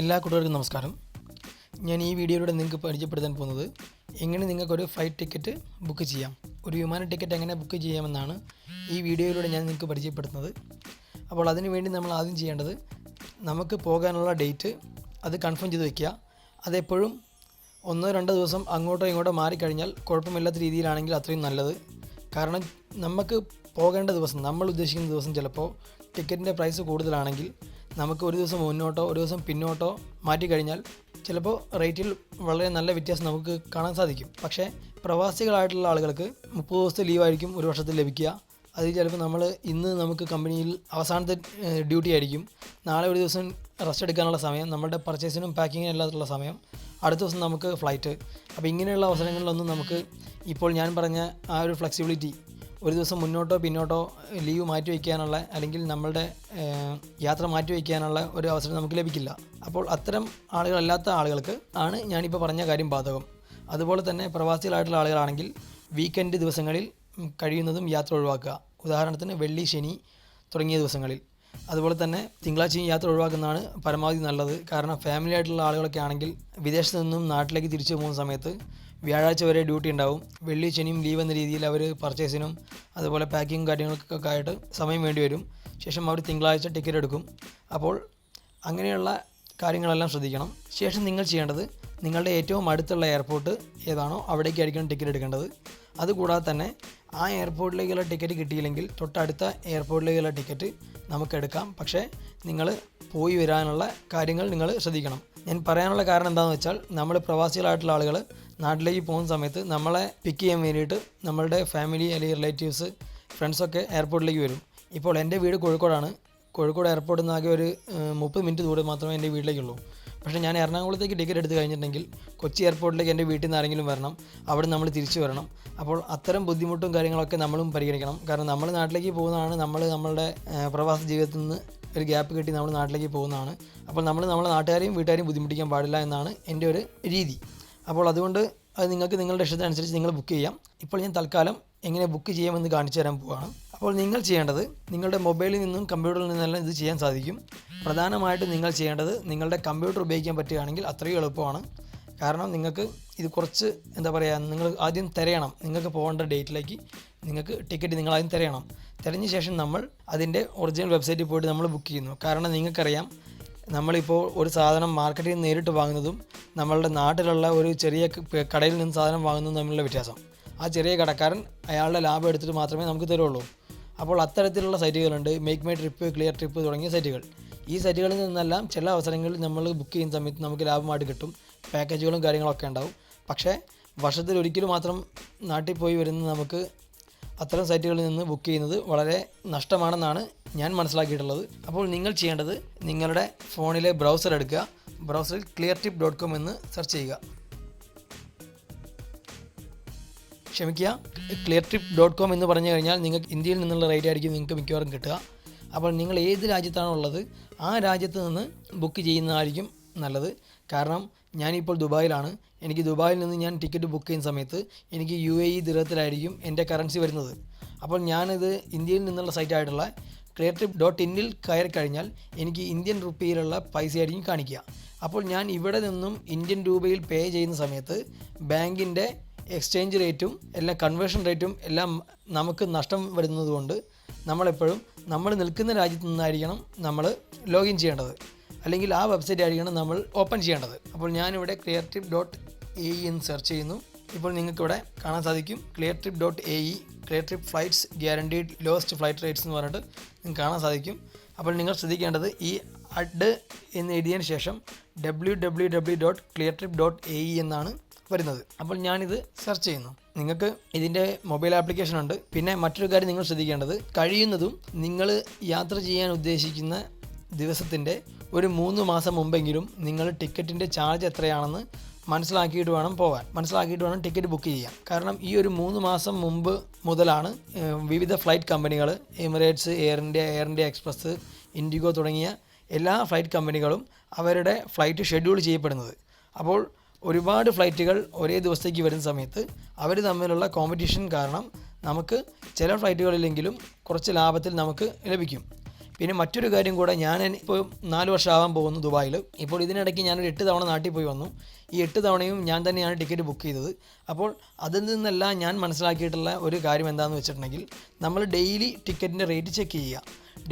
എല്ലാ കൂട്ടുകാർക്കും നമസ്കാരം. ഞാൻ ഈ വീഡിയോയിലൂടെ നിങ്ങൾക്ക് പരിചയപ്പെടുത്താൻ പോകുന്നത് എങ്ങനെ നിങ്ങൾക്കൊരു ഫ്ലൈറ്റ് ടിക്കറ്റ് ബുക്ക് ചെയ്യാം ഒരു വിമാന ടിക്കറ്റ് എങ്ങനെ ബുക്ക് ചെയ്യാമെന്നാണ് ഈ വീഡിയോയിലൂടെ ഞാൻ നിങ്ങൾക്ക് പരിചയപ്പെടുത്തുന്നത്. അപ്പോൾ അതിനുവേണ്ടി നമ്മൾ ആദ്യം ചെയ്യേണ്ടത് നമുക്ക് പോകാനുള്ള ഡേറ്റ് അത് കൺഫേം ചെയ്ത് വെക്കുക. അതെപ്പോഴും ഒന്നോ രണ്ടോ ദിവസം അങ്ങോട്ടോ ഇങ്ങോട്ടോ മാറിക്കഴിഞ്ഞാൽ കുഴപ്പമില്ലാത്ത രീതിയിലാണെങ്കിൽ അത്രയും നല്ലത്. കാരണം നമുക്ക് പോകേണ്ട ദിവസം നമ്മൾ ഉദ്ദേശിക്കുന്ന ദിവസം ചിലപ്പോൾ ടിക്കറ്റിന്റെ പ്രൈസ് കൂടുതലാണെങ്കിൽ നമുക്ക് ഒരു ദിവസം മുന്നോട്ടോ ഒരു ദിവസം പിന്നോട്ടോ മാറ്റിക്കഴിഞ്ഞാൽ ചിലപ്പോൾ റേറ്റിൽ വളരെ നല്ല വ്യത്യാസം നമുക്ക് കാണാൻ സാധിക്കും. പക്ഷേ പ്രവാസികളായിട്ടുള്ള ആളുകൾക്ക് മുപ്പത് ദിവസത്തെ ലീവായിരിക്കും ഒരു വർഷത്തിൽ ലഭിക്കുക. അതിൽ ചിലപ്പോൾ നമ്മൾ ഇന്ന് നമുക്ക് കമ്പനിയിൽ അവസാനത്തെ ഡ്യൂട്ടി ആയിരിക്കും. നാളെ ഒരു ദിവസം റെസ്റ്റ് എടുക്കാനുള്ള സമയം നമ്മുടെ പർച്ചേസിനും പാക്കിങ്ങിനും എല്ലാത്തുള്ള സമയം. അടുത്ത ദിവസം നമുക്ക് ഫ്ലൈറ്റ് അപ്പോൾ ഇങ്ങനെയുള്ള അവസരങ്ങളിലൊന്നും നമുക്ക് ഇപ്പോൾ ഞാൻ പറഞ്ഞ ആ ഒരു ഫ്ലെക്സിബിലിറ്റി ഒരു ദിവസം മുന്നോട്ടോ പിന്നോട്ടോ ലീവ് മാറ്റി വയ്ക്കാനുള്ള അല്ലെങ്കിൽ നമ്മളുടെ യാത്ര മാറ്റി വയ്ക്കാനുള്ള ഒരു അവസരം നമുക്ക് ലഭിക്കില്ല. അപ്പോൾ അത്തരം ആളുകളല്ലാത്ത ആളുകൾക്ക് ആണ് ഞാനിപ്പോൾ പറഞ്ഞ കാര്യം ബാധകം. അതുപോലെ തന്നെ പ്രവാസികളായിട്ടുള്ള ആളുകളാണെങ്കിൽ വീക്കെൻഡ് ദിവസങ്ങളിൽ കഴിയുന്നതും യാത്ര ഒഴിവാക്കുക. ഉദാഹരണത്തിന് വെള്ളി ശനി തുടങ്ങിയ ദിവസങ്ങളിൽ. അതുപോലെ തന്നെ തിങ്കളാഴ്ചയും യാത്ര ഒഴിവാക്കുന്നതാണ് പരമാവധി നല്ലത്. കാരണം ഫാമിലി ആയിട്ടുള്ള ആളുകളൊക്കെ ആണെങ്കിൽ വിദേശത്തു നിന്നും നാട്ടിലേക്ക് തിരിച്ചു പോകുന്ന സമയത്ത് വ്യാഴാഴ്ച വരെ ഡ്യൂട്ടി ഉണ്ടാവും. വെള്ളി ശനിയും ലീവ് എന്ന രീതിയിൽ അവർ പർച്ചേസിനും അതുപോലെ പാക്കിങ് കാര്യങ്ങൾക്കൊക്കെ ആയിട്ട് സമയം വേണ്ടി വരും. ശേഷം അവർ തിങ്കളാഴ്ച ടിക്കറ്റ് എടുക്കും. അപ്പോൾ അങ്ങനെയുള്ള കാര്യങ്ങളെല്ലാം ശ്രദ്ധിക്കണം. ശേഷം നിങ്ങൾ ചെയ്യേണ്ടത് നിങ്ങളുടെ ഏറ്റവും അടുത്തുള്ള എയർപോർട്ട് ഏതാണോ അവിടേക്കായിരിക്കണം ടിക്കറ്റ് എടുക്കേണ്ടത്. അതുകൂടാതെ തന്നെ ആ എയർപോർട്ടിലേക്കുള്ള ടിക്കറ്റ് കിട്ടിയില്ലെങ്കിൽ തൊട്ടടുത്ത എയർപോർട്ടിലേക്കുള്ള ടിക്കറ്റ് നമുക്കെടുക്കാം പക്ഷേ നിങ്ങൾ പോയി വരാനുള്ള കാര്യങ്ങൾ നിങ്ങൾ ശ്രദ്ധിക്കണം. ഞാൻ പറയാനുള്ള കാരണം എന്താണെന്ന് വെച്ചാൽ നമ്മൾ പ്രവാസികളായിട്ടുള്ള ആളുകൾ നാട്ടിലേക്ക് പോകുന്ന സമയത്ത് നമ്മളെ പിക്ക് ചെയ്യാൻ വേണ്ടിയിട്ട് നമ്മളുടെ ഫാമിലി അല്ലെങ്കിൽ റിലേറ്റീവ്സ് ഫ്രണ്ട്സൊക്കെ എയർപോർട്ടിലേക്ക് വരും. ഇപ്പോൾ എന്റെ വീട് കോഴിക്കോടാണ്. കോഴിക്കോട് എയർപോർട്ടിൽ നിന്ന് ആകെ ഒരു മുപ്പത് മിനിറ്റ് ദൂരം മാത്രമേ എന്റെ വീട്ടിലേക്കുള്ളൂ. പക്ഷേ ഞാൻ എറണാകുളത്തേക്ക് ടിക്കറ്റ് എടുത്ത് കഴിഞ്ഞിട്ടുണ്ടെങ്കിൽ കൊച്ചി എയർപോർട്ടിലേക്ക് എന്റെ വീട്ടിൽ നിന്ന് ആരെങ്കിലും വരണം. അവിടെ നമ്മൾ തിരിച്ചു വരണം. അപ്പോൾ അത്തരം ബുദ്ധിമുട്ടും കാര്യങ്ങളൊക്കെ നമ്മളും പരിഗണിക്കണം. കാരണം നമ്മൾ നാട്ടിലേക്ക് പോകുന്നതാണ് നമ്മൾ നമ്മളുടെ പ്രവാസ ജീവിതത്തിൽ നിന്ന് ഒരു ഗ്യാപ്പ് കിട്ടി നമ്മൾ നാട്ടിലേക്ക് പോകുന്നതാണ്. അപ്പോൾ നമ്മൾ നമ്മളെ നാട്ടുകാരെയും വീട്ടുകാരെയും ബുദ്ധിമുട്ടിക്കാൻ പാടില്ല എന്നാണ് എന്റെ ഒരു രീതി. അപ്പോൾ അതുകൊണ്ട് അത് നിങ്ങൾക്ക് നിങ്ങളുടെ ഇഷ്ടത്തിനനുസരിച്ച് നിങ്ങൾ ബുക്ക് ചെയ്യാം. ഇപ്പോൾ ഞാൻ തൽക്കാലം എങ്ങനെ ബുക്ക് ചെയ്യാമെന്ന് കാണിച്ചു തരാൻ പോവുകയാണ് അപ്പോൾ നിങ്ങൾ ചെയ്യേണ്ടത് നിങ്ങളുടെ മൊബൈലിൽ നിന്നും കമ്പ്യൂട്ടറിൽ നിന്നെല്ലാം ഇത് ചെയ്യാൻ സാധിക്കും. പ്രധാനമായിട്ടും നിങ്ങൾ ചെയ്യേണ്ടത് നിങ്ങളുടെ കമ്പ്യൂട്ടർ ഉപയോഗിക്കാൻ പറ്റുകയാണെങ്കിൽ അത്രയും എളുപ്പമാണ്. കാരണം നിങ്ങൾക്ക് ഇത് കുറച്ച് എന്താ പറയുക നിങ്ങൾ ആദ്യം തിരയണം. നിങ്ങൾക്ക് പോകേണ്ട ഡേറ്റിലേക്ക് നിങ്ങൾക്ക് ടിക്കറ്റ് നിങ്ങൾ ആദ്യം തിരയണം. തിരഞ്ഞ ശേഷം നമ്മൾ അതിന്റെ ഒറിജിനൽ വെബ്സൈറ്റിൽ പോയിട്ട് നമ്മൾ ബുക്ക് ചെയ്യുന്നു. കാരണം നിങ്ങൾക്കറിയാം നമ്മളിപ്പോൾ ഒരു സാധനം മാർക്കറ്റിൽ നിന്ന് നേരിട്ട് വാങ്ങുന്നതും നമ്മളുടെ നാട്ടിലുള്ള ഒരു ചെറിയ കടയിൽ നിന്ന് സാധനം വാങ്ങുന്നതും തമ്മിലുള്ള വ്യത്യാസം. ആ ചെറിയ കടക്കാരൻ അയാളുടെ ലാഭം എടുത്തിട്ട് മാത്രമേ നമുക്ക് തരുള്ളൂ. അപ്പോൾ അത്തരത്തിലുള്ള സൈറ്റുകളുണ്ട്. MakeMyTrip Cleartrip തുടങ്ങിയ സൈറ്റുകൾ. ഈ സൈറ്റുകളിൽ നിന്നെല്ലാം ചില അവസരങ്ങളിൽ നമ്മൾ ബുക്ക് ചെയ്യുന്ന സമയത്ത് നമുക്ക് ലാഭമായിട്ട് കിട്ടും. പാക്കേജുകളും കാര്യങ്ങളൊക്കെ ഉണ്ടാവും. പക്ഷേ വർഷത്തിൽ ഒരിക്കലും മാത്രം നാട്ടിൽ പോയി വരുന്ന നമുക്ക് അത്തരം സൈറ്റുകളിൽ നിന്ന് ബുക്ക് ചെയ്യുന്നത് വളരെ നഷ്ടമാണെന്നാണ് ഞാൻ മനസ്സിലാക്കിയിട്ടുള്ളത്. അപ്പോൾ നിങ്ങൾ ചെയ്യേണ്ടത് നിങ്ങളുടെ ഫോണിലെ ബ്രൗസർ എടുക്കുക. ബ്രൗസറിൽ ക്ലിയർ ടിപ്പ് ഡോട്ട് കോം എന്ന് സെർച്ച് ചെയ്യുക. ക്ഷമിക്കുക. ക്ലിയർ ട്രിപ്പ് ഡോട്ട് കോം എന്ന് പറഞ്ഞു കഴിഞ്ഞാൽ നിങ്ങൾക്ക് ഇന്ത്യയിൽ നിന്നുള്ള റേറ്റ് ആയിരിക്കും നിങ്ങൾക്ക് മിക്കവാറും കിട്ടുക. അപ്പോൾ നിങ്ങൾ ഏത് രാജ്യത്താണോ ഉള്ളത്? ആ രാജ്യത്ത് നിന്ന് ബുക്ക് ചെയ്യുന്നതായിരിക്കും നല്ലത്. കാരണം ഞാനിപ്പോൾ ദുബായിലാണ്. എനിക്ക് ദുബായിൽ നിന്ന് ഞാൻ ടിക്കറ്റ് ബുക്ക് ചെയ്യുന്ന സമയത്ത് എനിക്ക് യു എ ഇ ദിറത്തിലായിരിക്കും എന്റെ കറൻസി വരുന്നത്. അപ്പോൾ ഞാനിത് ഇന്ത്യയിൽ നിന്നുള്ള സൈറ്റായിട്ടുള്ള ട്രിപ്പ് ഡോട്ട് ഇന്നിൽ കയറി കഴിഞ്ഞാൽ എനിക്ക് ഇന്ത്യൻ റുപ്പിയിലുള്ള പൈസയായിരിക്കും കാണിക്കുക. അപ്പോൾ ഞാൻ ഇവിടെ നിന്നും ഇന്ത്യൻ രൂപയിൽ പേ ചെയ്യുന്ന സമയത്ത് ബാങ്കിന്റെ എക്സ്ചേഞ്ച് റേറ്റും എല്ലാം കൺവേർഷൻ റേറ്റും എല്ലാം നമുക്ക് നഷ്ടം വരുന്നതുകൊണ്ട് നമ്മളെപ്പോഴും നമ്മൾ നിൽക്കുന്ന രാജ്യത്ത് നിന്നായിരിക്കണം നമ്മൾ ലോഗിൻ ചെയ്യേണ്ടത്. അല്ലെങ്കിൽ ആ വെബ്സൈറ്റ് ആയിരിക്കണം നമ്മൾ ഓപ്പൺ ചെയ്യേണ്ടത്. അപ്പോൾ ഞാനിവിടെ Cleartrip dot A E എന്ന് സെർച്ച് ചെയ്യുന്നു. ഇപ്പോൾ നിങ്ങൾക്കിവിടെ കാണാൻ സാധിക്കും. Cleartrip dot A E clear trip flights guaranteed lowest flight rates എന്ന് പറഞ്ഞിട്ട് നിങ്ങൾക്ക് കാണാൻ സാധിക്കും. അപ്പോൾ നിങ്ങൾ ശ്രദ്ധിക്കേണ്ടത് ഈ അഡ് എന്ന് എഴുതിയതിന് ശേഷം W W W dot Cleartrip dot A E എന്നാണ് വരുന്നത്. അപ്പോൾ ഞാനിത് സെർച്ച് ചെയ്യുന്നു. നിങ്ങൾക്ക് ഇതിന്റെ മൊബൈൽ ആപ്ലിക്കേഷൻ ഉണ്ട്. പിന്നെ മറ്റൊരു കാര്യം നിങ്ങൾ ശ്രദ്ധിക്കേണ്ടത് കഴിയുന്നതും നിങ്ങൾ യാത്ര ചെയ്യാൻ ഉദ്ദേശിക്കുന്ന ദിവസത്തിന്റെ ഒരു മൂന്ന് മാസം മുമ്പെങ്കിലും നിങ്ങൾ ടിക്കറ്റിന്റെ ചാർജ് എത്രയാണെന്ന് മനസ്സിലാക്കിയിട്ട് വേണം പോകാൻ മനസ്സിലാക്കിയിട്ട് വേണം ടിക്കറ്റ് ബുക്ക് ചെയ്യാൻ. കാരണം ഈ ഒരു മൂന്ന് മാസം മുമ്പ് മുതലാണ് വിവിധ ഫ്ലൈറ്റ് കമ്പനികൾ Emirates Air India Air India Express IndiGo തുടങ്ങിയ എല്ലാ ഫ്ലൈറ്റ് കമ്പനികളും അവരുടെ ഫ്ലൈറ്റ് ഷെഡ്യൂൾ ചെയ്യപ്പെടുന്നത്. അപ്പോൾ ഒരുപാട് ഫ്ലൈറ്റുകൾ ഒരേ ദിവസത്തേക്ക് വരുന്ന സമയത്ത് അവർ തമ്മിലുള്ള കോമ്പറ്റീഷൻ കാരണം നമുക്ക് ചില ഫ്ലൈറ്റുകളിലെങ്കിലും കുറച്ച് ലാഭത്തിൽ നമുക്ക് ലഭിക്കും. പിന്നെ മറ്റൊരു കാര്യം കൂടെ ഞാൻ ഇപ്പോൾ നാല് വർഷമാകാൻ പോകുന്നു ദുബായിൽ ഇപ്പോൾ ഇതിനിടയ്ക്ക് ഞാനൊരു എട്ട് തവണ നാട്ടിൽ പോയി വന്നു. ഈ എട്ട് തവണയും ഞാൻ തന്നെയാണ് ടിക്കറ്റ് ബുക്ക് ചെയ്തത്. അപ്പോൾ അതിൽ നിന്നെല്ലാം ഞാൻ മനസ്സിലാക്കിയിട്ടുള്ള ഒരു കാര്യം എന്താണെന്ന് വെച്ചിട്ടുണ്ടെങ്കിൽ നമ്മൾ ഡെയിലി ടിക്കറ്റിന്റെ റേറ്റ് ചെക്ക് ചെയ്യുക.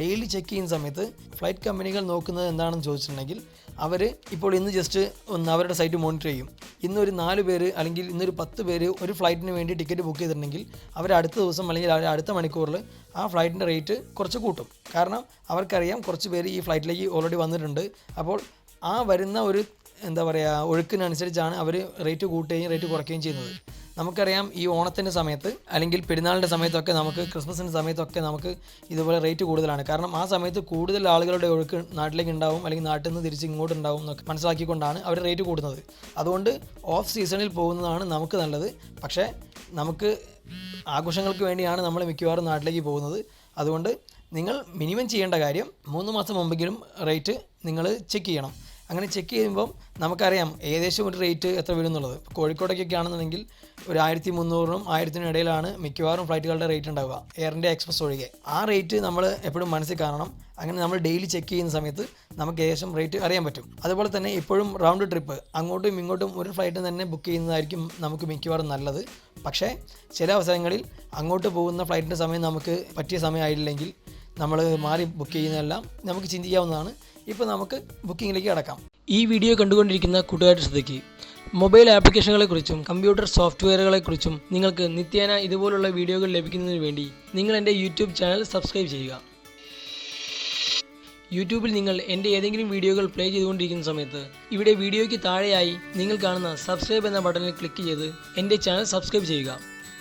ഡെയിലി ചെക്ക് ചെയ്യുന്ന സമയത്ത് ഫ്ലൈറ്റ് കമ്പനികൾ നോക്കുന്നത് എന്താണെന്ന് ചോദിച്ചിട്ടുണ്ടെങ്കിൽ അവർ ഇപ്പോൾ ഇന്ന് ജസ്റ്റ് ഒന്ന് അവരുടെ സൈറ്റ് മോണിറ്റർ ചെയ്യും. ഇന്നൊരു നാല് പേര് അല്ലെങ്കിൽ ഇന്നൊരു പത്ത് പേര് ഒരു ഫ്ലൈറ്റിന് വേണ്ടി ടിക്കറ്റ് ബുക്ക് ചെയ്തിട്ടുണ്ടെങ്കിൽ അവർ അടുത്ത ദിവസം അല്ലെങ്കിൽ അവർ അടുത്ത മണിക്കൂറിൽ ആ ഫ്ലൈറ്റിന്റെ റേറ്റ് കുറച്ച് കൂട്ടും. കാരണം അവർക്കറിയാം കുറച്ച് പേര് ഈ ഫ്ലൈറ്റിലേക്ക് ഓൾറെഡി വന്നിട്ടുണ്ട്. അപ്പോൾ ആ വരുന്ന ഒരു എന്താ പറയുക ഒഴുക്കിനനുസരിച്ചാണ് അവർ റേറ്റ് കൂട്ടുകയും റേറ്റ് കുറയ്ക്കുകയും ചെയ്യുന്നത്. നമുക്കറിയാം ഈ ഓണത്തിന്റെ സമയത്ത് അല്ലെങ്കിൽ പെരുന്നാളിന്റെ സമയത്തൊക്കെ നമുക്ക് ക്രിസ്മസിന്റെ സമയത്തൊക്കെ നമുക്ക് ഇതുപോലെ റേറ്റ് കൂടുതലാണ്. കാരണം ആ സമയത്ത് കൂടുതൽ ആളുകളുടെ ഒഴുക്ക് നാട്ടിലേക്ക് ഉണ്ടാവും അല്ലെങ്കിൽ നാട്ടിൽ നിന്ന് തിരിച്ച് ഇങ്ങോട്ട് ഉണ്ടാവും എന്നൊക്കെ മനസ്സിലാക്കിക്കൊണ്ടാണ് അവർ റേറ്റ് കൂടുന്നത്. അതുകൊണ്ട് ഓഫ് സീസണിൽ പോകുന്നതാണ് നമുക്ക് നല്ലത്. പക്ഷേ നമുക്ക് ആഘോഷങ്ങൾക്ക് വേണ്ടിയാണ് നമ്മൾ മിക്കവാറും നാട്ടിലേക്ക് പോകുന്നത്. അതുകൊണ്ട് നിങ്ങൾ മിനിമം ചെയ്യേണ്ട കാര്യം മൂന്ന് മാസം മുമ്പെങ്കിലും റേറ്റ് നിങ്ങൾ ചെക്ക് ചെയ്യണം. അങ്ങനെ ചെക്ക് ചെയ്യുമ്പം നമുക്കറിയാം ഏകദേശം ഒരു റേറ്റ് എത്ര വരും എന്നുള്ളത് കോഴിക്കോടേക്കൊക്കെ ആണെന്നുണ്ടെങ്കിൽ ഒരു ആയിരത്തി മുന്നൂറിനും ആയിരത്തിനും ഇടയിലാണ് മിക്കവാറും ഫ്ലൈറ്റുകളുടെ റേറ്റ് ഉണ്ടാവുക. ഇന്ത്യ എക്സ്പ്രസ് ഒഴികെ. ആ റേറ്റ് നമ്മൾ എപ്പോഴും മനസ്സിൽ കാണണം. അങ്ങനെ നമ്മൾ ഡെയിലി ചെക്ക് ചെയ്യുന്ന സമയത്ത് നമുക്ക് ഏകദേശം റേറ്റ് അറിയാൻ പറ്റും. അതുപോലെ തന്നെ ഇപ്പോഴും റൗണ്ട് ട്രിപ്പ് അങ്ങോട്ടും ഇങ്ങോട്ടും ഒരു ഫ്ലൈറ്റ് തന്നെ ബുക്ക് ചെയ്യുന്നതായിരിക്കും നമുക്ക് മിക്കവാറും നല്ലത്. പക്ഷേ ചില അവസരങ്ങളിൽ അങ്ങോട്ട് പോകുന്ന ഫ്ലൈറ്റിന്റെ സമയം നമുക്ക് പറ്റിയ സമയമായില്ലെങ്കിൽ നമ്മൾ മാറി ബുക്ക് ചെയ്യുന്നതെല്ലാം നമുക്ക് ചിന്തിക്കാവുന്നതാണ്. ഇപ്പോൾ നമുക്ക് ബുക്കിങ്ങിലേക്ക് കടക്കാം. ഈ വീഡിയോ കണ്ടുകൊണ്ടിരിക്കുന്ന കൂട്ടുകാരുടെ ശ്രദ്ധയ്ക്ക് മൊബൈൽ ആപ്ലിക്കേഷനുകളെക്കുറിച്ചും കമ്പ്യൂട്ടർ സോഫ്റ്റ്വെയറുകളെക്കുറിച്ചും നിങ്ങൾക്ക് നിത്യേന ഇതുപോലുള്ള വീഡിയോകൾ ലഭിക്കുന്നതിന് വേണ്ടി നിങ്ങൾ എന്റെ യൂട്യൂബ് ചാനൽ സബ്സ്ക്രൈബ് ചെയ്യുക. യൂട്യൂബിൽ നിങ്ങൾ എന്റെ ഏതെങ്കിലും വീഡിയോകൾ പ്ലേ ചെയ്തുകൊണ്ടിരിക്കുന്ന സമയത്ത് ഇവിടെ വീഡിയോയ്ക്ക് താഴെയായി നിങ്ങൾ കാണുന്ന സബ്സ്ക്രൈബ് എന്ന ബട്ടണിൽ ക്ലിക്ക് ചെയ്ത് എന്റെ ചാനൽ സബ്സ്ക്രൈബ് ചെയ്യുക.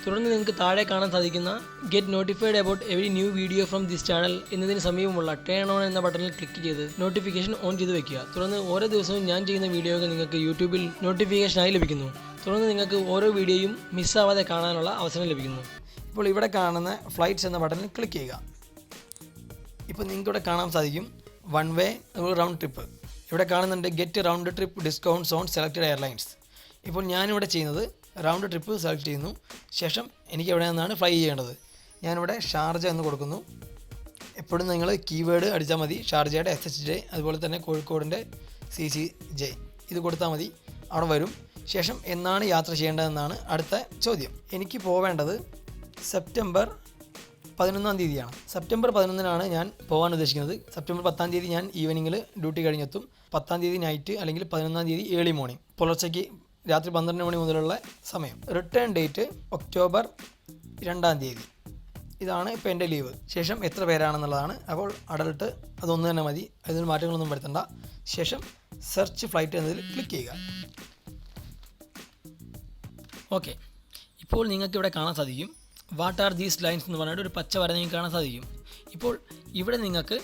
തുടർന്ന് നിങ്ങൾക്ക് താഴെ കാണാൻ സാധിക്കുന്ന get notified about every new video from this channel എന്നതിന് സമീപമുള്ള ടേൺ ഓൺ എന്ന ബട്ടണിൽ ക്ലിക്ക് ചെയ്ത് നോട്ടിഫിക്കേഷൻ ഓൺ ചെയ്ത് വെക്കുക. തുടർന്ന് ഓരോ ദിവസവും ഞാൻ ചെയ്യുന്ന വീഡിയോകൾ നിങ്ങൾക്ക് യൂട്യൂബിൽ നോട്ടിഫിക്കേഷനായി ലഭിക്കുന്നു. തുടർന്ന് നിങ്ങൾക്ക് ഓരോ വീഡിയോയും മിസ്സാവാതെ കാണാനുള്ള അവസരം ലഭിക്കുന്നു. ഇപ്പോൾ ഇവിടെ കാണുന്ന ഫ്ലൈറ്റ്സ് എന്ന ബട്ടണിൽ ക്ലിക്ക് ചെയ്യുക. ഇപ്പോൾ നിങ്ങൾക്ക് ഇവിടെ കാണാൻ സാധിക്കും വൺ വേ റൗണ്ട് ട്രിപ്പ് ഇവിടെ കാണുന്നുണ്ട് get round trip discounts on selected airlines ഇപ്പോൾ ഞാനിവിടെ ചെയ്യുന്നത് റൗണ്ട് ട്രിപ്പ് സെലക്ട് ചെയ്യുന്നു. ശേഷം എനിക്ക് എവിടെ നിന്നാണ് ഫ്ലൈ ചെയ്യേണ്ടത്? ഞാനിവിടെ ഷാർജ എന്ന് കൊടുക്കുന്നു. എപ്പോഴും നിങ്ങൾ കീവേഡ് അടിച്ചാൽ മതി. ഷാർജയുടെ എസ് എച്ച് ജെ അതുപോലെ തന്നെ കോഴിക്കോടിന്റെ സി സി ജെ ഇത് കൊടുത്താൽ മതി. അവിടെ വരും. ശേഷം എന്നാണ് യാത്ര ചെയ്യേണ്ടതെന്നാണ് അടുത്ത ചോദ്യം. എനിക്ക് പോവേണ്ടത് സെപ്റ്റംബർ പതിനൊന്നാം തീയതിയാണ്. സെപ്റ്റംബർ പതിനൊന്നിനാണ് ഞാൻ പോകാൻ ഉദ്ദേശിക്കുന്നത്. സെപ്റ്റംബർ പത്താം തീയതി ഞാൻ ഈവനിങ്ങിൽ ഡ്യൂട്ടി കഴിഞ്ഞെത്തും. പത്താം തീയതി നൈറ്റ് അല്ലെങ്കിൽ പതിനൊന്നാം തീയതി ഏർലി മോർണിംഗ് പുലർച്ചയ്ക്ക് രാത്രി പന്ത്രണ്ട് മണി മുതലുള്ള സമയം. റിട്ടേൺ ഡേറ്റ് ഒക്ടോബർ രണ്ടാം തീയതി. ഇതാണ് ഇപ്പോൾ എന്റെ ലീവ് ശേഷം എത്ര പേരാണെന്നുള്ളതാണ്. അപ്പോൾ അഡൽട്ട് അതൊന്ന് തന്നെ മതി. അതിൽ മാറ്റങ്ങളൊന്നും വരുത്തണ്ട. ശേഷം സെർച്ച് ഫ്ലൈറ്റ് എന്നതിൽ ക്ലിക്ക് ചെയ്യുക. ഓക്കെ ഇപ്പോൾ നിങ്ങൾക്ക് ഇവിടെ കാണാൻ സാധിക്കും. വാട്ട് ആർ ദീസ് ലൈൻസ് എന്ന് പറഞ്ഞിട്ട് ഒരു പച്ച വര നിങ്ങൾക്ക് കാണാൻ സാധിക്കും. ഇപ്പോൾ ഇവിടെ നിങ്ങൾക്ക്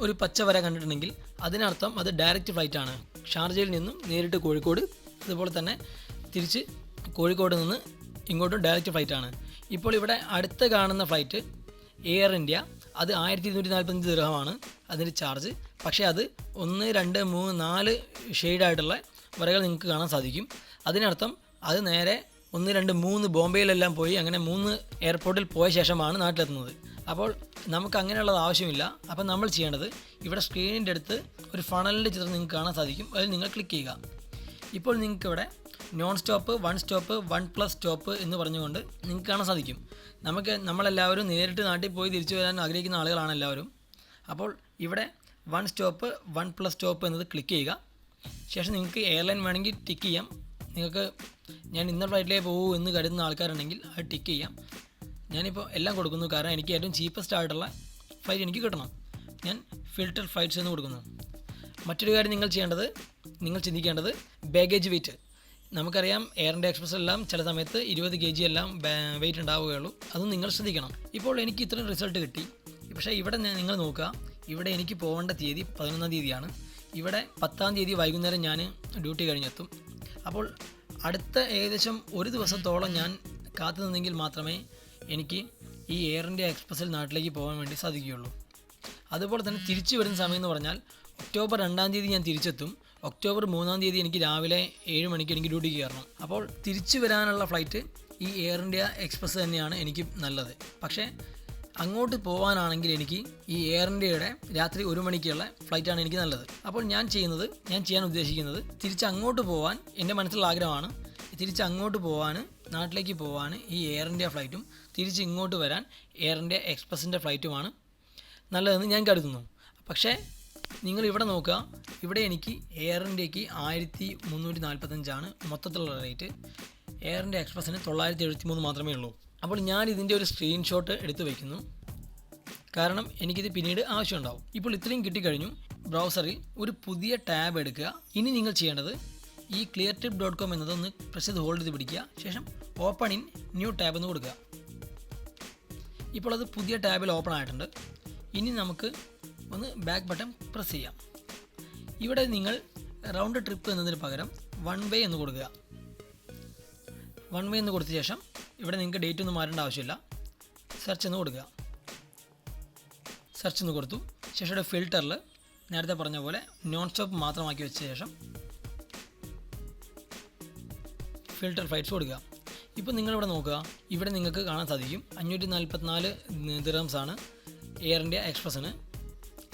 ഒരു പച്ച വര കണ്ടിട്ടുണ്ടെങ്കിൽ അതിനർത്ഥം അത് ഡയറക്റ്റ് ഫ്ലൈറ്റ് ആണ്. ഷാർജയിൽ നിന്നും നേരിട്ട് കോഴിക്കോട് അതുപോലെ തന്നെ തിരിച്ച് കോഴിക്കോട് നിന്ന് ഇങ്ങോട്ടും ഡയറക്റ്റ് ഫ്ലൈറ്റ് ആണ്. ഇപ്പോൾ ഇവിടെ അടുത്ത് കാണുന്ന ഫ്ലൈറ്റ് എയർ ഇന്ത്യ അത് ആയിരത്തി ഇരുന്നൂറ്റി നാൽപ്പത്തഞ്ച് ദീർഘമാണ് അതിന്റെ ചാർജ് പക്ഷേ അത് ഒന്ന് രണ്ട് മൂന്ന് നാല് ഷെയ്ഡായിട്ടുള്ള വരകൾ നിങ്ങൾക്ക് കാണാൻ സാധിക്കും. അതിനർത്ഥം അത് നേരെ ഒന്ന് രണ്ട് മൂന്ന് ബോംബെയിലെല്ലാം പോയി അങ്ങനെ മൂന്ന് എയർപോർട്ടിൽ പോയ ശേഷമാണ് നാട്ടിലെത്തുന്നത്. അപ്പോൾ നമുക്ക് അങ്ങനെയുള്ളത് ആവശ്യമില്ല. അപ്പോൾ നമ്മൾ ചെയ്യേണ്ടത് ഇവിടെ സ്ക്രീനിന്റെ അടുത്ത് ഒരു ഫണലിന്റെ ചിത്രം നിങ്ങൾക്ക് കാണാൻ സാധിക്കും. അതിൽ നിങ്ങൾ ക്ലിക്ക് ചെയ്യുക. ഇപ്പോൾ നിങ്ങൾക്ക് ഇവിടെ non stop one stop one plus stop എന്ന് പറഞ്ഞുകൊണ്ട് നിങ്ങൾക്ക് കാണാൻ സാധിക്കും. നമുക്ക് നമ്മളെല്ലാവരും നേരിട്ട് നാട്ടിൽ പോയി തിരിച്ചു വരാൻ ആഗ്രഹിക്കുന്ന ആളുകളാണ് എല്ലാവരും. അപ്പോൾ ഇവിടെ one stop one plus stop എന്നത് ക്ലിക്ക് ചെയ്യുക. ശേഷം നിങ്ങൾക്ക് എയർലൈൻ വേണമെങ്കിൽ ടിക്ക് ചെയ്യാം. നിങ്ങൾക്ക് ഞാൻ ഇന്ന ഫ്ലൈറ്റിലേ പോകൂ എന്ന് കരുതുന്ന ആൾക്കാരുണ്ടെങ്കിൽ അത് ടിക്ക് ചെയ്യാം. ഞാനിപ്പോൾ എല്ലാം കൊടുക്കുന്നു. കാരണം എനിക്ക് ഏറ്റവും ചീപ്പസ്റ്റ് ആയിട്ടുള്ള ഫ്ലൈറ്റ് എനിക്ക് കിട്ടണം. ഞാൻ ഫിൽറ്റർ ഫ്ലൈറ്റ്സ് എന്ന് കൊടുക്കുന്നു. മറ്റൊരു കാര്യം നിങ്ങൾ ചെയ്യേണ്ടത് നിങ്ങൾ ചിന്തിക്കേണ്ടത് ബാഗേജ് വെയിറ്റ് നമുക്കറിയാം എയർ ഇന്ത്യ എക്സ്പ്രസ് എല്ലാം ചില സമയത്ത് ഇരുപത് കെ ജി എല്ലാം വെയിറ്റ് ഉണ്ടാവുകയുള്ളൂ. അതും നിങ്ങൾ ശ്രദ്ധിക്കണം. ഇപ്പോൾ എനിക്ക് ഇത്രയും റിസൾട്ട് കിട്ടി. പക്ഷേ ഇവിടെ ഞാൻ നിങ്ങൾ നോക്കുക. ഇവിടെ എനിക്ക് പോകേണ്ട തീയതി പതിനൊന്നാം തീയതിയാണ്. ഇവിടെ പത്താം തീയതി വൈകുന്നേരം ഞാൻ ഡ്യൂട്ടി കഴിഞ്ഞെത്തും. അപ്പോൾ അടുത്ത ഏകദേശം ഒരു ദിവസത്തോളം ഞാൻ കാത്തു നിന്നെങ്കിൽ മാത്രമേ എനിക്ക് ഈ എയർ ഇന്ത്യ എക്സ്പ്രസ്സിൽ നാട്ടിലേക്ക് പോകാൻ വേണ്ടി സാധിക്കുകയുള്ളൂ. അതുപോലെ തന്നെ തിരിച്ചു വരുന്ന സമയം എന്ന് പറഞ്ഞാൽ ഒക്ടോബർ രണ്ടാം തീയതി ഞാൻ തിരിച്ചെത്തും. ഒക്ടോബർ മൂന്നാം തീയതി എനിക്ക് രാവിലെ ഏഴ് മണിക്ക് എനിക്ക് ഡ്യൂട്ടിക്ക് കയറണം. അപ്പോൾ തിരിച്ചു വരാനുള്ള ഫ്ലൈറ്റ് ഈ എയർ ഇന്ത്യ എക്സ്പ്രസ് തന്നെയാണ് എനിക്ക് നല്ലത്. പക്ഷേ അങ്ങോട്ട് പോകാനാണെങ്കിൽ എനിക്ക് ഈ എയർ ഇന്ത്യയുടെ രാത്രി ഒരു മണിക്കുള്ള ഫ്ലൈറ്റാണ് എനിക്ക് നല്ലത്. അപ്പോൾ ഞാൻ ചെയ്യുന്നത് ഞാൻ ചെയ്യാൻ ഉദ്ദേശിക്കുന്നത് തിരിച്ച് അങ്ങോട്ട് പോകാൻ എന്റെ മനസ്സിലുള്ള ആഗ്രഹമാണ്. തിരിച്ച് അങ്ങോട്ട് പോകാൻ നാട്ടിലേക്ക് പോകാൻ ഈ എയർ ഇന്ത്യ ഫ്ലൈറ്റും തിരിച്ച് ഇങ്ങോട്ട് വരാൻ എയർ ഇന്ത്യ എക്സ്പ്രസിന്റെ ഫ്ലൈറ്റുമാണ് നല്ലതെന്ന് ഞാൻ കരുതുന്നു. പക്ഷേ നിങ്ങൾ ഇവിടെ നോക്കുക ഇവിടെ എനിക്ക് എയറിന്റെക്ക് ആയിരത്തി മുന്നൂറ്റി നാൽപ്പത്തഞ്ചാണ് മൊത്തത്തിലുള്ള റേറ്റ് എയറിന്റെ എക്സ്പ്രസ്സിന് തൊള്ളായിരത്തി എഴുപത്തി മൂന്ന് മാത്രമേ ഉള്ളൂ. അപ്പോൾ ഞാൻ ഇതിന്റെ ഒരു സ്ക്രീൻഷോട്ട് എടുത്തു വയ്ക്കുന്നു കാരണം എനിക്കിത് പിന്നീട് ആവശ്യമുണ്ടാവും. ഇപ്പോൾ ഇത്രയും കിട്ടിക്കഴിഞ്ഞു. ബ്രൗസറിൽ ഒരു പുതിയ ടാബ് എടുക്കുക. ഇനി നിങ്ങൾ ചെയ്യേണ്ടത് ഈ ക്ലിയർ ടിപ്പ് ഡോട്ട് കോം എന്നതൊന്ന് പ്രസ് ചെയ്ത് ഹോൾഡ് ചെയ്ത് പിടിക്കുക. ശേഷം ഓപ്പൺ ഇൻ ന്യൂ ടാബ് എന്ന് കൊടുക്കുക. ഇപ്പോൾ അത് പുതിയ ടാബിൽ ഓപ്പൺ ആയിട്ടുണ്ട്. ഇനി നമുക്ക് ഒന്ന് ബാക്ക് ബട്ടൺ പ്രസ് ചെയ്യാം. ഇവിടെ നിങ്ങൾ റൗണ്ട് ട്രിപ്പ് എന്നതിന് പകരം വൺ വേ എന്ന് കൊടുക്കുക. വൺ വേ എന്ന് കൊടുത്ത ശേഷം ഇവിടെ നിങ്ങൾക്ക് ഡേറ്റ് ഒന്നും മാറേണ്ട ആവശ്യമില്ല. സെർച്ച് എന്ന് കൊടുക്കുക. സെർച്ച് എന്ന് കൊടുത്തു. ശേഷം ഇവിടെ ഫിൽറ്ററിൽ നേരത്തെ പറഞ്ഞ പോലെ നോൺ സ്റ്റോപ്പ് മാത്രമാക്കി വെച്ച ശേഷം ഫിൽറ്റർ ഫ്ലൈറ്റ്സ് കൊടുക്കുക. ഇപ്പോൾ നിങ്ങളിവിടെ നോക്കുക. ഇവിടെ നിങ്ങൾക്ക് കാണാൻ സാധിക്കും. അഞ്ഞൂറ്റി നാൽപ്പത്തിനാല് ദിറംസാണ് എയർ ഇന്ത്യ എക്സ്പ്രസ്സിന്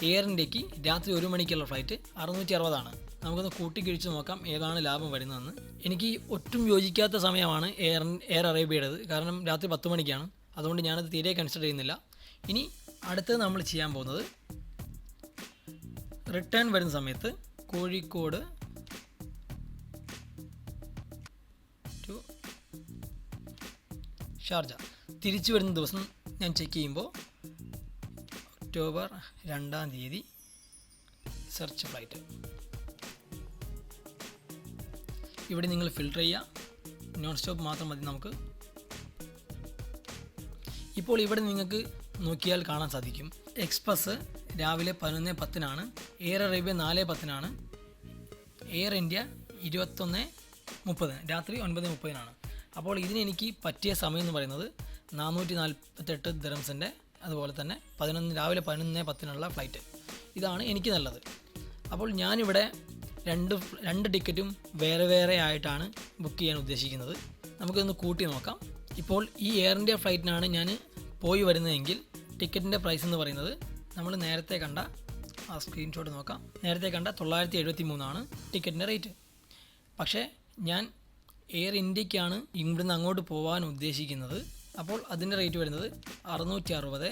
എയർ ഇന്ത്യയ്ക്ക് രാത്രി ഒരു മണിക്കുള്ള ഫ്ലൈറ്റ് അറുന്നൂറ്റി അറുപതാണ് നമുക്കൊന്ന് കൂട്ടിക്കിഴിച്ച് നോക്കാം ഏതാണ് ലാഭം വരുന്നതെന്ന്. എനിക്ക് ഒട്ടും യോജിക്കാത്ത സമയമാണ് എയർ എയർ അറേബ്യയുടേത്. കാരണം രാത്രി പത്ത് മണിക്കാണ്. അതുകൊണ്ട് ഞാനത് തീരെ കൺസിഡർ ചെയ്യുന്നില്ല. ഇനി അടുത്തത് നമ്മൾ ചെയ്യാൻ പോകുന്നത് റിട്ടേൺ വരുന്ന സമയത്ത് കോഴിക്കോട് ടു ഷാർജ. തിരിച്ചു വരുന്ന ദിവസം ഞാൻ ചെക്ക് ചെയ്യുമ്പോൾ ഒക്ടോബർ രണ്ടാം തീയതി സെർച്ച് ഫ്ലൈറ്റ് ഇവിടെ നിങ്ങൾ ഫിൽട്ടർ ചെയ്യുക. നോൺ സ്റ്റോപ്പ് മാത്രം മതി നമുക്ക്. ഇപ്പോൾ ഇവിടെ നിങ്ങൾക്ക് നോക്കിയാൽ കാണാൻ സാധിക്കും. എക്സ്പ്രസ് രാവിലെ പതിനൊന്ന് പത്തിനാണ്. എയർ അറേബ്യ നാല് പത്തിനാണ്. എയർ ഇന്ത്യ ഇരുപത്തൊന്ന് മുപ്പതിന്. രാത്രി ഒൻപത് മുപ്പതിനാണ്. അപ്പോൾ ഇതിനെനിക്ക് പറ്റിയ സമയം എന്ന് പറയുന്നത് നാനൂറ്റി നാൽപ്പത്തെട്ട് ദിറംസിന്റെ അതുപോലെ തന്നെ പതിനൊന്ന് രാവിലെ പതിനൊന്ന് പത്തിനുള്ള ഫ്ലൈറ്റ് ഇതാണ് എനിക്ക് നല്ലത്. അപ്പോൾ ഞാനിവിടെ രണ്ട് രണ്ട് ടിക്കറ്റും വേറെ വേറെ ആയിട്ടാണ് ബുക്ക് ചെയ്യാൻ ഉദ്ദേശിക്കുന്നത്. നമുക്കൊന്ന് കൂട്ടി നോക്കാം. ഇപ്പോൾ ഈ എയർ ഇന്ത്യ ഫ്ലൈറ്റിനാണ് ഞാൻ പോയി വരുന്നതെങ്കിൽ ടിക്കറ്റിന്റെ പ്രൈസ് എന്ന് പറയുന്നത് നമ്മൾ നേരത്തെ കണ്ട ആ സ്ക്രീൻഷോട്ട് നോക്കാം. നേരത്തെ കണ്ട തൊള്ളായിരത്തി എഴുപത്തി മൂന്നാണ് ടിക്കറ്റിന്റെ റേറ്റ് പക്ഷേ ഞാൻ എയർ ഇന്ത്യക്കാണ് ഇവിടുന്ന് അങ്ങോട്ട് പോകാൻ ഉദ്ദേശിക്കുന്നത്. അപ്പോൾ അതിന്റെ റേറ്റ് വരുന്നത് അറുന്നൂറ്റി അറുപത്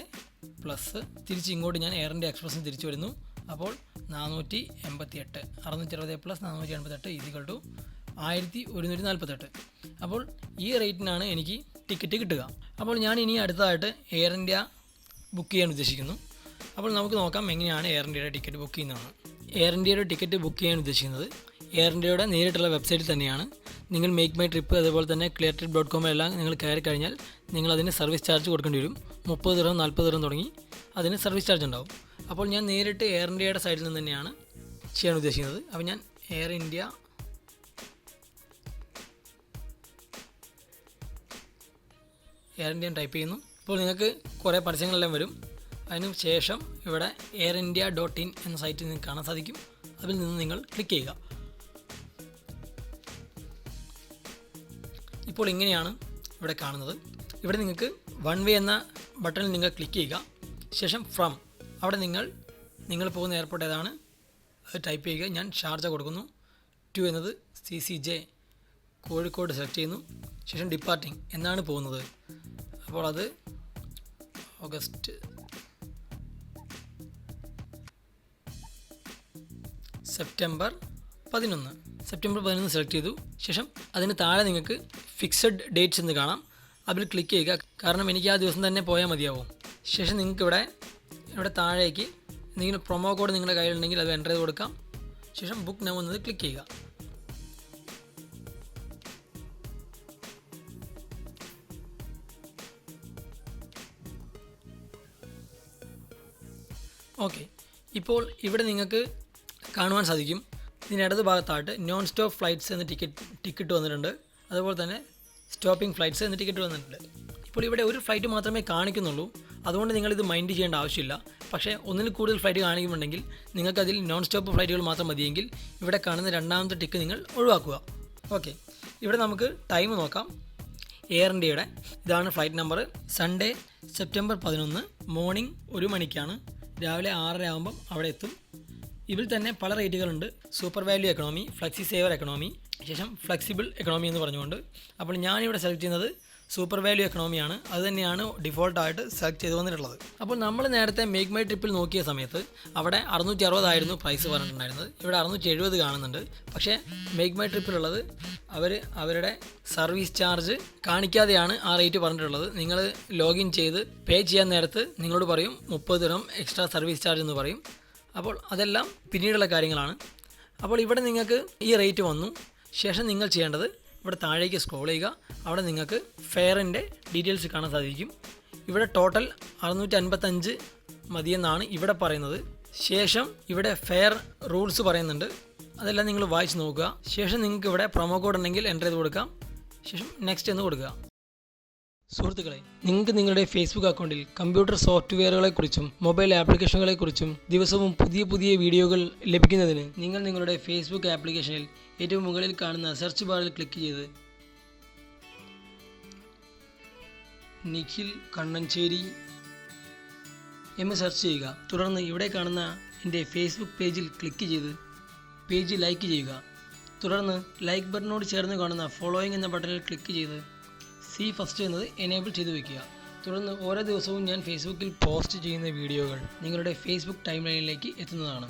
പ്ലസ് തിരിച്ച് ഇങ്ങോട്ട് ഞാൻ എയർ ഇന്ത്യ എക്സ്പ്രസ്സിന് തിരിച്ചു വരുന്നു. അപ്പോൾ നാനൂറ്റി എൺപത്തി എട്ട് അറുന്നൂറ്റി അറുപത് പ്ലസ് നാനൂറ്റി എൺപത്തെട്ട് ഈസിക്വൾ ടു ആയിരത്തി ഒരുന്നൂറ്റി നാൽപ്പത്തെട്ട് അപ്പോൾ ഈ റേറ്റിനാണ് എനിക്ക് ടിക്കറ്റ് കിട്ടുക. അപ്പോൾ ഞാൻ ഇനി അടുത്തതായിട്ട് എയർ ഇന്ത്യ ബുക്ക് ചെയ്യാൻ ഉദ്ദേശിക്കുന്നു. അപ്പോൾ നമുക്ക് നോക്കാം എങ്ങനെയാണ് എയർ ഇന്ത്യയുടെ ടിക്കറ്റ് ബുക്ക് ചെയ്യുന്നതാണ് എയർ ഇന്ത്യയുടെ ടിക്കറ്റ് ബുക്ക് ചെയ്യാൻ ഉദ്ദേശിക്കുന്നത് എയർ ഇന്ത്യയുടെ നേരിട്ടുള്ള വെബ്സൈറ്റിൽ തന്നെയാണ്. നിങ്ങൾ മേക്ക് മൈ ട്രിപ്പ് അതുപോലെ തന്നെ ക്ലിയർ ട്രിപ്പ് ഡോട്ട് കോമിലെല്ലാം നിങ്ങൾ കയറി കഴിഞ്ഞാൽ നിങ്ങൾ അതിന് സർവീസ് ചാർജ് കൊടുക്കേണ്ടി വരും. മുപ്പത് ദിറം നാൽപ്പത് ദിറം തുടങ്ങി അതിന് സർവീസ് ചാർജ് ഉണ്ടാവും. അപ്പോൾ ഞാൻ നേരിട്ട് എയർ ഇന്ത്യയുടെ സൈഡിൽ നിന്ന് തന്നെയാണ് ചെയ്യാൻ ഉദ്ദേശിക്കുന്നത്. അപ്പോൾ ഞാൻ air India air India type ചെയ്യുന്നു. ഇപ്പോൾ നിങ്ങൾക്ക് കുറേ പരസ്യങ്ങളെല്ലാം വരും. അതിന് ശേഷം ഇവിടെ എയർ ഇന്ത്യ ഡോട്ട് ഇൻ എന്ന സൈറ്റിൽ നിങ്ങൾക്ക് കാണാൻ സാധിക്കും. അതിൽ നിന്ന് നിങ്ങൾ ക്ലിക്ക് ചെയ്യുക. ഇപ്പോൾ ഇങ്ങനെയാണ് ഇവിടെ കാണുന്നത്. ഇവിടെ നിങ്ങൾക്ക് വൺ വേ എന്ന ബട്ടണിൽ നിങ്ങൾ ക്ലിക്ക് ചെയ്യുക. ശേഷം ഫ്രം അവിടെ നിങ്ങൾ നിങ്ങൾ പോകുന്ന എയർപോർട്ട് ഏതാണ്? അത് ടൈപ്പ് ചെയ്യുക. ഞാൻ ഷാർജ കൊടുക്കുന്നു. ടു എന്നത് C C J Kozhikode select ചെയ്യുന്നു. ശേഷം ഡിപ്പാർട്ടിങ് എന്നാണ് പോകുന്നത്. അപ്പോൾ അത് ഓഗസ്റ്റ് സെപ്റ്റംബർ പതിനൊന്ന്. സെപ്റ്റംബർ പതിനൊന്ന് സെലക്ട് ചെയ്തു. ശേഷം അതിന് താഴെ നിങ്ങൾക്ക് ഫിക്സഡ് ഡേറ്റ്സ് എന്ന് കാണാം. അതിൽ ക്ലിക്ക് ചെയ്യുക. കാരണം എനിക്ക് ആ ദിവസം തന്നെ പോയാൽ മതിയാവും. ശേഷം നിങ്ങൾക്ക് ഇവിടെ ഇവിടെ താഴേക്ക് എന്തെങ്കിലും പ്രൊമോ കോഡ് നിങ്ങളുടെ കയ്യിലുണ്ടെങ്കിൽ അത് എന്റർ ചെയ്ത് കൊടുക്കാം. ശേഷം ബുക്ക് നൗ എന്നത് ക്ലിക്ക് ചെയ്യുക. ഓക്കെ ഇപ്പോൾ ഇവിടെ നിങ്ങൾക്ക് കാണുവാൻ സാധിക്കും. ഇതിന് ഇടത് ഭാഗത്തായിട്ട് നോൺ സ്റ്റോപ്പ് ഫ്ലൈറ്റ്സ് എന്ന ടിക്കറ്റ് ടിക്കറ്റ് വന്നിട്ടുണ്ട്. അതുപോലെ തന്നെ സ്റ്റോപ്പിംഗ് ഫ്ലൈറ്റ്സ് എന്ന ടിക്കറ്റ് വന്നിട്ടുണ്ട്. ഇപ്പോൾ ഇവിടെ ഒരു ഫ്ലൈറ്റ് മാത്രമേ കാണിക്കുന്നുള്ളൂ. അതുകൊണ്ട് നിങ്ങളിത് മൈൻഡ് ചെയ്യേണ്ട ആവശ്യമില്ല. പക്ഷേ ഒന്നിൽ കൂടുതൽ ഫ്ലൈറ്റ് കാണിക്കുന്നുണ്ടെങ്കിൽ നിങ്ങൾക്കതിൽ നോൺ സ്റ്റോപ്പ് ഫ്ലൈറ്റുകൾ മാത്രം മതിയെങ്കിൽ ഇവിടെ കാണുന്ന രണ്ടാമത്തെ ടിക്ക് നിങ്ങൾ ഒഴിവാക്കുക. ഓക്കെ. ഇവിടെ നമുക്ക് ടൈം നോക്കാം. എയർ ഇന്ത്യയുടെ ഇതാണ് ഫ്ലൈറ്റ് നമ്പർ. സൺഡേ സെപ്റ്റംബർ പതിനൊന്ന് മോർണിംഗ് ഒരു മണിക്കാണ്. രാവിലെ ആറര ആകുമ്പം അവിടെ എത്തും. ഇതിൽ തന്നെ പല റേറ്റുകളുണ്ട്. Super value economy flexi saver economy ശേഷം ഫ്ലെക്സിബിൾ എക്കണോമി എന്ന് പറഞ്ഞുകൊണ്ട്. അപ്പോൾ ഞാനിവിടെ സെലക്ട് ചെയ്യുന്നത് സൂപ്പർ വാല്യൂ എക്കണോമിയാണ് അത് തന്നെയാണ് ഡിഫോൾട്ടായിട്ട് സെലക്ട് ചെയ്തു വന്നിട്ടുള്ളത്. അപ്പോൾ നമ്മൾ നേരത്തെ മേക്ക് മൈ ട്രിപ്പിൽ നോക്കിയ സമയത്ത് അവിടെ അറുന്നൂറ്റി അറുപതായിരുന്നു പ്രൈസ് പറഞ്ഞിട്ടുണ്ടായിരുന്നത്. ഇവിടെ അറുന്നൂറ്റി എഴുപത് കാണുന്നുണ്ട്. പക്ഷേ മേക്ക് മൈ ട്രിപ്പിലുള്ളത് അവർ അവരുടെ സർവീസ് ചാർജ് കാണിക്കാതെയാണ് ആ റേറ്റ് പറഞ്ഞിട്ടുള്ളത്. നിങ്ങൾ ലോഗിൻ ചെയ്ത് പേ ചെയ്യാൻ നേരത്ത് നിങ്ങളോട് പറയും മുപ്പത് രൂപ എക്സ്ട്രാ സർവീസ് ചാർജ് എന്ന് പറയും. അപ്പോൾ അതെല്ലാം പിന്നീടുള്ള കാര്യങ്ങളാണ്. അപ്പോൾ ഇവിടെ നിങ്ങൾക്ക് ഈ റേറ്റ് വന്നു. ശേഷം നിങ്ങൾ ചെയ്യേണ്ടത് ഇവിടെ താഴേക്ക് സ്ക്രോൾ ചെയ്യുക. അവിടെ നിങ്ങൾക്ക് ഫെയറിന്റെ ഡീറ്റെയിൽസ് കാണാൻ സാധിക്കും. ഇവിടെ ടോട്ടൽ അറുന്നൂറ്റി അൻപത്തഞ്ച് മതിയെന്നാണ് ഇവിടെ പറയുന്നത്. ശേഷം ഇവിടെ ഫെയർ റൂൾസ് പറയുന്നുണ്ട്. അതെല്ലാം നിങ്ങൾ വായിച്ച് നോക്കുക. ശേഷം നിങ്ങൾക്ക് ഇവിടെ പ്രൊമോ കോഡ് ഉണ്ടെങ്കിൽ എന്റർ ചെയ്ത് കൊടുക്കാം. ശേഷം നെക്സ്റ്റ് എന്ന് കൊടുക്കുക. സുഹൃത്തുക്കളെ നിങ്ങൾക്ക് നിങ്ങളുടെ ഫേസ്ബുക്ക് അക്കൗണ്ടിൽ കമ്പ്യൂട്ടർ സോഫ്റ്റ്വെയറുകളെക്കുറിച്ചും മൊബൈൽ ആപ്ലിക്കേഷനുകളെക്കുറിച്ചും ദിവസവും പുതിയ പുതിയ വീഡിയോകൾ ലഭിക്കുന്നതിന് നിങ്ങൾ നിങ്ങളുടെ ഫേസ്ബുക്ക് ആപ്ലിക്കേഷനിൽ ഏറ്റവും മുകളിൽ കാണുന്ന സെർച്ച് ബാറിൽ ക്ലിക്ക് ചെയ്ത് നിഖിൽ കണ്ണഞ്ചേരി എന്ന് സെർച്ച് ചെയ്യുക. തുടർന്ന് ഇവിടെ കാണുന്ന എന്റെ ഫേസ്ബുക്ക് പേജിൽ ക്ലിക്ക് ചെയ്ത് പേജ് ലൈക്ക് ചെയ്യുക. തുടർന്ന് ലൈക്ക് ബട്ടനോട് ചേർന്ന് കാണുന്ന ഫോളോയിങ് എന്ന ബട്ടണിൽ ക്ലിക്ക് ചെയ്ത് സി ഫസ്റ്റ് എന്നത് എനേബിൾ ചെയ്ത് വെക്കുക. തുടർന്ന് ഓരോ ദിവസവും ഞാൻ ഫേസ്ബുക്കിൽ പോസ്റ്റ് ചെയ്യുന്ന വീഡിയോകൾ നിങ്ങളുടെ ഫേസ്ബുക്ക് ടൈം ലൈനിലേക്ക് എത്തുന്നതാണ്.